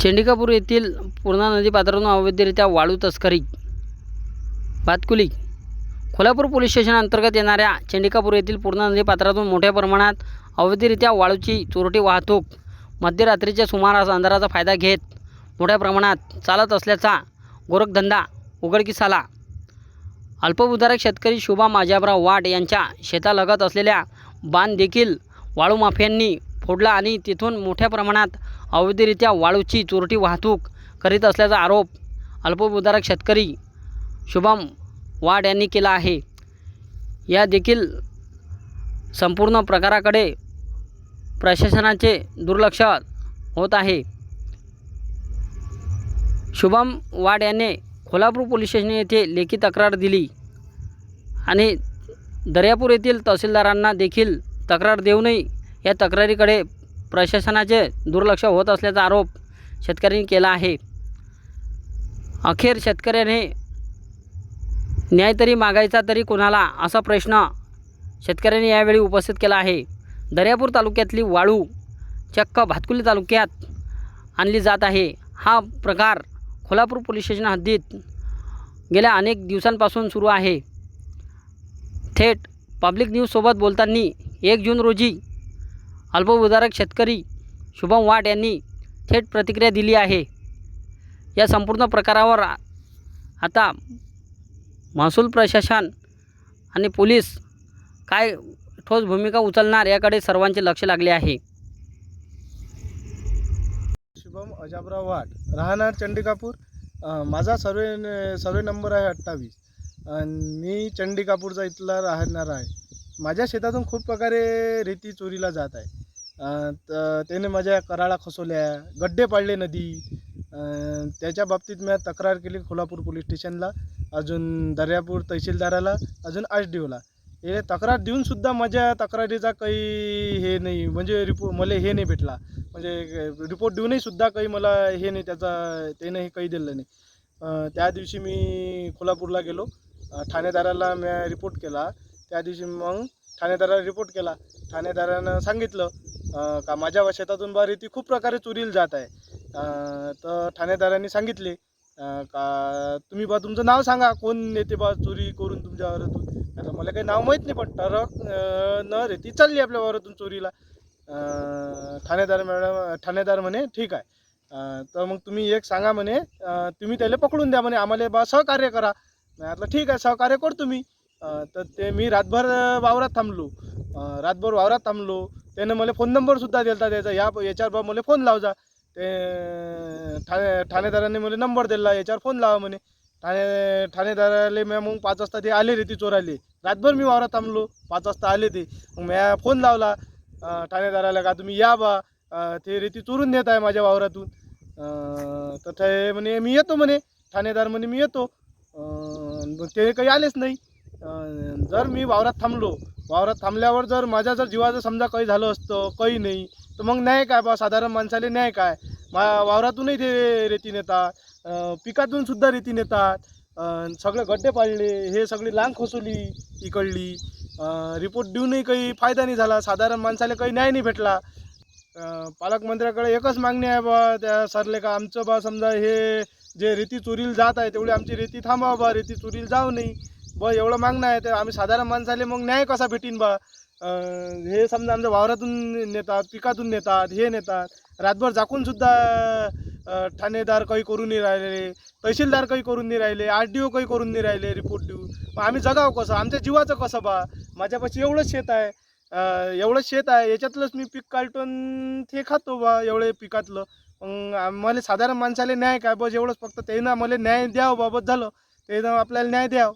चेंडिकापूर येथील पूर्णा नदीपात्रातून अवैधरित्या वाळू तस्करी. भातकुली कोल्हापूर पोलीस स्टेशन अंतर्गत येणाऱ्या चेंडिकापूर येथील पूर्णा नदी पात्रातून मोठ्या प्रमाणात अवैधरित्या वाळूची चोरटी वाहतूक मध्यरात्रीच्या सुमारास अंधाराचा फायदा घेत मोठ्या प्रमाणात चालत असल्याचा गोरखधंदा उघडकीस आला अल्पभूधारक शेतकरी शुभा माजाबराव वाट यांच्या शेतालगत असलेल्या बांध देखील वाळू माफियांनी फोडला आणि तिथून मोठ्या प्रमाणात अवैधरित्या वाळूची चोरटी वाहतूक करीत असल्याचा आरोप अल्पभूधारक शेतकरी शुभम वाड यांनी केला आहे. या देखील संपूर्ण प्रकाराकडे प्रशासनाचे दुर्लक्ष होत आहे. शुभम वाड याने कोल्हापूर पोलीस स्टेशन येथे लेखी तक्रार दिली आणि दर्यापूर येथील तहसीलदारांना देखील तक्रार देऊनही या तक्रारीकडे प्रशासनाचे दुर्लक्ष होत असल्याचा आरोप शेतकऱ्यांनी केला आहे. अखेर शेतकऱ्याने न्याय तरी मागायचा तरी कोणाला असा प्रश्न शेतकऱ्यांनी यावेळी उपस्थित केला आहे. दर्यापूर तालुक्यातली वाळू चक्क भातकुली तालुक्यात आणली जात आहे. हा प्रकार कोल्हापूर पोलीस स्टेशन हद्दीत गेल्या अनेक दिवसांपासून सुरू आहे. थेट पब्लिक न्यूजसोबत बोलताना एक जून रोजी अल्पभूधारक शेतकरी शुभम वाट यांनी थेट प्रतिक्रिया दिली आहे. या संपूर्ण प्रकारावर आता महसूल प्रशासन आणि पोलीस काय ठोस भूमिका उचलणार याकडे सर्वांचे लक्ष लागले आहे. शुभम अजाबराव वाट. राहणार चंडिकापूर? माझा सर्वे सर्वे नंबर आहे अठ्ठावीस. मी चंडिकापूरचा इथला राहणार आहे. माझ्या शेतातून खूप प्रकारे रेती चोरीला जात आहे. त्याने माझ्या कराळा खसवल्या. गड्डे पाडले नदी. त्याच्या बाबतीत मी तक्रार केली कोल्हापूर पोलीस स्टेशनला अजून दर्यापूर तहसीलदाराला अजून आर डी ओला हे तक्रार देऊनसुद्धा माझ्या तक्रारीचा काही हे नाही म्हणजे रिपो मला हे नाही भेटला. म्हणजे रिपोर्ट देऊनही सुद्धा काही मला हे नाही त्याचा त्याने हे काही दिलं नाही. त्या दिवशी मी कोल्हापूरला गेलो. ठाणेदाराला मी रिपोर्ट केला. त्या दिवशी मग ठाणेदाराला रिपोर्ट केला. ठाणेदारानं सांगितलं का माझ्या शेतातून बा रेती खूप प्रकारे चोरीला जात आहे. तर ठाणेदारांनी सांगितले का तुम्ही बा तुमचं नाव सांगा कोण नेते बा चोरी करून तुमच्या वावरातून? आता मला काही नाव माहीत नाही पण टरक अं, न रेती चालली आपल्या वावरातून चोरीला. ठाणेदार मॅडम ठाणेदार म्हणे ठीक आहे. तर मग तुम्ही एक सांगा म्हणे तुम्ही त्याला पकडून द्या म्हणे आम्हाला बा सहकार्य करा. म्हटलं ठीक आहे सहकार्य करतो मी. तर ते मी रातभर वावरात थांबलो. रातभर वावरात थांबलो. त्यानं मला फोन नंबरसुद्धा दिला त्याचा. या याच्यावर बा मला फोन लावजा. ते ठाणे ठाणेदारांनी मला नंबर दिला. याच्यावर फोन लावा म्हणे. ठाणे ठाणेदाराले म्या मग पाच वाजता ते आले रेती चोराले रातभर मी वावरात थांबलो. पाच वाजता आले ते. मग म्या फोन लावला. ठाणेदाराला का तुम्ही या बा. ते रेती चोरून देत आहे माझ्या वावरातून. तर ते म्हणे मी येतो म्हणे. ठाणेदार म्हणे मी येतो. मग ते काही आलेच नाही. जर मी वावरात थांबलो वावरात थांबल्यावर जर माझ्या जर जीवाचं समजा काही झालं असतं काही नाही तर मग न्याय काय बा? साधारण माणसाले न्याय काय? मा वावरातूनही ते रेती नेतात पिकातून सुद्धा रेती नेतात सगळे गड्डे पाडले हे सगळी लांग खोसवली इकडली रिपोर्ट देऊनही काही फायदा नाही झाला साधारण माणसाला काही न्याय नाही भेटला. पालकमंत्र्याकडे एकच मागणी आहे बा त्या सरले का आमचं बा समजा हे जे रेती चोरीला जात आहे तेवढी आमची रेती थांबावा बा रेती चोरीला जाऊ नाही ब एवढं मागणं आहे तर आम्ही साधारण माणसाले मग न्याय कसा भेटीन बा? हे समजा आमच्या वावरातून नेतात पिकातून नेतात हे नेतात. रातभर झाकून सुद्धा ठाणेदार काही करून नाही राहिले तहसीलदार काही करून नाही राहिले आर डी ओ काही करून नाही राहिले रिपोर्ट देऊ मग आम्ही जगावं कसं? आमच्या जीवाचं कसं बा? माझ्यापाशी एवढंच शेत आहे. एवढंच शेत आहे याच्यातलंच मी पीक काढटून ते खातो बा एवढे पिकातलं. मग मला साधारण माणसाला न्याय काय? बस एवढंच फक्त त्यानं मला न्याय द्यावं बाबत झालं. त्यानं आपल्याला न्याय द्यावं.